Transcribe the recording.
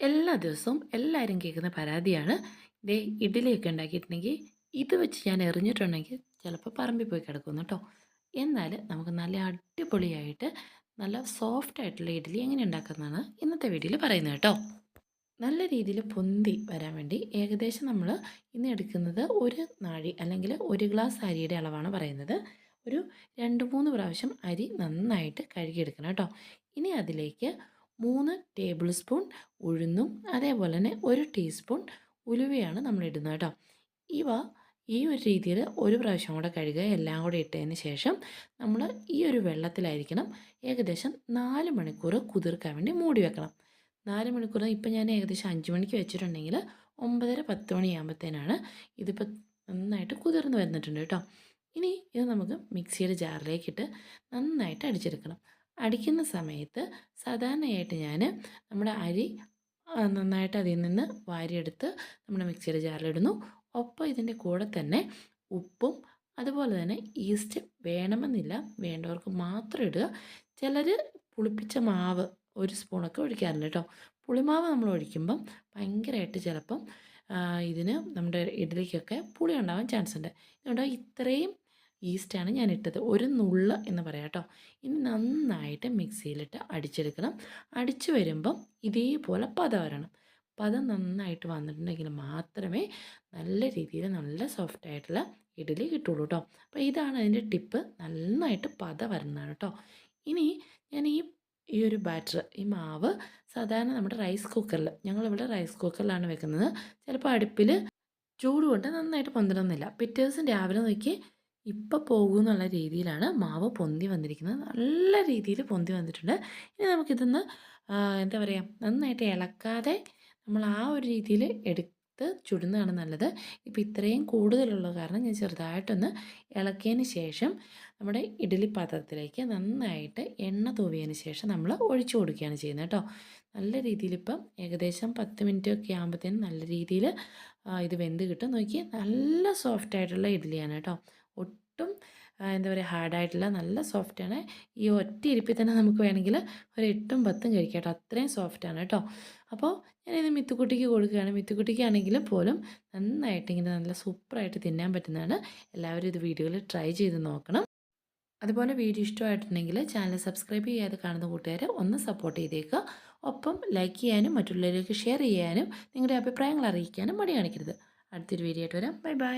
എല്ലാ ദിവസവും എല്ലാവരും കേൾക്കുന്ന പരാതിയാണ്. ദേ ഇഡ്ഡലിയൊക്കെ ഉണ്ടാക്കിയിട്ടുണ്ടെങ്കിൽ ഇത് വെച്ച് ഞാൻ എറിഞ്ഞിട്ടുണ്ടെങ്കിൽ ചിലപ്പോൾ പറമ്പിൽ പോയി കിടക്കുന്നു കേട്ടോ. എന്നാൽ നമുക്ക് നല്ല അടിപൊളിയായിട്ട് നല്ല സോഫ്റ്റ് ആയിട്ടുള്ള ഇഡ്ഡലി എങ്ങനെ ഉണ്ടാക്കുന്നതാണ് ഇന്നത്തെ വീഡിയോയിൽ പറയുന്നത് കേട്ടോ. നല്ല രീതിയിൽ പൊന്തി വരാൻ വേണ്ടി ഏകദേശം നമ്മൾ ഇന്ന് എടുക്കുന്നത് ഒരു നാഴി അല്ലെങ്കിൽ ഒരു ഗ്ലാസ് അരിയുടെ അളവാണ് പറയുന്നത്. ഒരു രണ്ട് മൂന്ന് പ്രാവശ്യം അരി നന്നായിട്ട് കഴുകിയെടുക്കണം കേട്ടോ. ഇനി അതിലേക്ക് മൂന്ന് ടേബിൾ സ്പൂൺ ഉഴുന്നും അതേപോലെ തന്നെ ഒരു ടീസ്പൂൺ ഉലുവയാണ് നമ്മൾ ഇടുന്നത് കേട്ടോ. ഇവ ഈ ഒരു രീതിയിൽ ഒരു പ്രാവശ്യം കൂടെ കഴുകുക എല്ലാം കൂടെ ഇട്ടതിന് ശേഷം നമ്മൾ ഈ ഒരു വെള്ളത്തിലായിരിക്കണം ഏകദേശം നാല് മണിക്കൂർ കുതിർക്കാൻ വേണ്ടി മൂടി വെക്കണം. നാല് മണിക്കൂർ ഇപ്പം ഞാൻ ഏകദേശം അഞ്ച് മണിക്ക് വെച്ചിട്ടുണ്ടെങ്കിൽ ഒമ്പതര പത്ത് മണിയാകുമ്പോഴത്തേനാണ് ഇതിപ്പോൾ നന്നായിട്ട് കുതിർന്ന് വന്നിട്ടുണ്ട് കേട്ടോ. ഇനി ഇത് നമുക്ക് മിക്സിയുടെ ജാറിലേക്കിട്ട് നന്നായിട്ട് അടിച്ചെടുക്കണം. അടിക്കുന്ന സമയത്ത് സാധാരണയായിട്ട് ഞാൻ നമ്മുടെ അരി നന്നായിട്ട് അതിൽ നിന്ന് വാരിയെടുത്ത് നമ്മുടെ മിക്സിയുടെ ജാറിലിടുന്നു. ഒപ്പം ഇതിന്റെ കൂടെ തന്നെ ഉപ്പും അതുപോലെ തന്നെ ഈസ്റ്റ് വേണമെന്നില്ല വേണ്ടവർക്ക് മാത്രം ഇടുക. ചിലർ പുളിപ്പിച്ച മാവ് ഒരു സ്പൂണൊക്കെ ഒഴിക്കാറുണ്ട് കേട്ടോ. പുളിമാവ് നമ്മൾ ഒഴിക്കുമ്പം ഭയങ്കരമായിട്ട് ചിലപ്പം ഇതിന് നമ്മുടെ ഇഡ്ഡലിക്കൊക്കെ പുളി ഉണ്ടാവാൻ ചാൻസ് ഉണ്ട്. അതുകൊണ്ട് ഇത്രയും ഈസ്റ്റാണ് ഞാൻ ഇട്ടത് ഒരു നുള്ള എന്ന് പറയാം കേട്ടോ. ഇനി നന്നായിട്ട് മിക്സിയിലിട്ട് അടിച്ചെടുക്കണം. അടിച്ചു വരുമ്പം ഇതേപോലെ പത വരണം. പദം നന്നായിട്ട് വന്നിട്ടുണ്ടെങ്കിൽ മാത്രമേ നല്ല രീതിയിൽ നല്ല സോഫ്റ്റ് ആയിട്ടുള്ള ഇഡ്ഡലി കിട്ടുള്ളൂ കേട്ടോ. അപ്പോൾ ഇതാണ് അതിന്റെ ടിപ്പ് നന്നായിട്ട് പത വരുന്നതാണ് കേട്ടോ. ഇനി ഞാൻ ഈ ഈ ഒരു ബാറ്റർ ഈ മാവ് സാധാരണ നമ്മുടെ റൈസ് കുക്കറിൽ ഞങ്ങളിവിടെ റൈസ് കുക്കറിലാണ് വെക്കുന്നത്. ചിലപ്പോൾ അടുപ്പിൽ ചൂട് കൊണ്ട് നന്നായിട്ട് പൊന്തണമെന്നില്ല. പിറ്റേ ദിവസം രാവിലെ നോക്കി ഇപ്പം പോകുമെന്നുള്ള രീതിയിലാണ് മാവ് പൊന്തി വന്നിരിക്കുന്നത്. നല്ല രീതിയിൽ പൊന്തി വന്നിട്ടുണ്ട്. ഇനി നമുക്കിതൊന്ന് എന്താ പറയുക നന്നായിട്ട് ഇളക്കാതെ നമ്മൾ ആ ഒരു രീതിയിൽ എടുത്ത് ചുടുന്നതാണ് നല്ലത്. ഇപ്പം ഇത്രയും കൂടുതലുള്ള കാരണം ഞാൻ ചെറുതായിട്ടൊന്ന് ഇളക്കിയതിന് ശേഷം നമ്മുടെ ഇഡലി പാത്രത്തിലേക്ക് നന്നായിട്ട് എണ്ണ തൂവിയതിന് ശേഷം നമ്മൾ ഒഴിച്ചു കൊടുക്കുകയാണ് ചെയ്യുന്നത് കേട്ടോ. നല്ല രീതിയിൽ ഇപ്പം ഏകദേശം പത്ത് മിനിറ്റ് ഒക്കെ ആകുമ്പോഴത്തേനും നല്ല രീതിയിൽ ഇത് വെന്ത് കിട്ടും. നോക്കി നല്ല സോഫ്റ്റ് ആയിട്ടുള്ള ഇഡ്ഡലിയാണ് കേട്ടോ. ഒട്ടും എന്താ പറയുക ഹാർഡായിട്ടില്ല നല്ല സോഫ്റ്റാണ് ഈ ഒറ്റ ഇരിപ്പിൽ തന്നെ നമുക്ക് വേണമെങ്കിൽ ഒരു എട്ടും പത്തും കഴിക്കാം കേട്ടോ. അത്രയും സോഫ്റ്റാണ് കേട്ടോ. അപ്പോൾ ഞാനിത് മിത്തുക്കുട്ടിക്ക് കൊടുക്കുകയാണ്. മിത്തുക്കുട്ടിക്കാണെങ്കിൽ പോലും നന്നായിട്ട് ഇങ്ങനെ നല്ല സൂപ്പറായിട്ട് തിന്നാൻ പറ്റുന്നതാണ്. എല്ലാവരും ഇത് വീഡിയോയിൽ ട്രൈ ചെയ്ത് നോക്കണം. അതുപോലെ വീഡിയോ ഇഷ്ടമായിട്ടുണ്ടെങ്കിൽ ചാനൽ സബ്സ്ക്രൈബ് ചെയ്യാതെ കാണുന്ന കൂട്ടുകാരെ ഒന്ന് സപ്പോർട്ട് ചെയ്തേക്കുക. ഒപ്പം ലൈക്ക് ചെയ്യാനും മറ്റുള്ളവരിലേക്ക് ഷെയർ ചെയ്യാനും നിങ്ങളുടെ അഭിപ്രായങ്ങൾ അറിയിക്കാനും മടി കാണിക്കരുത്. അടുത്തൊരു വീഡിയോ ആയിട്ട് വരാം. Bye bye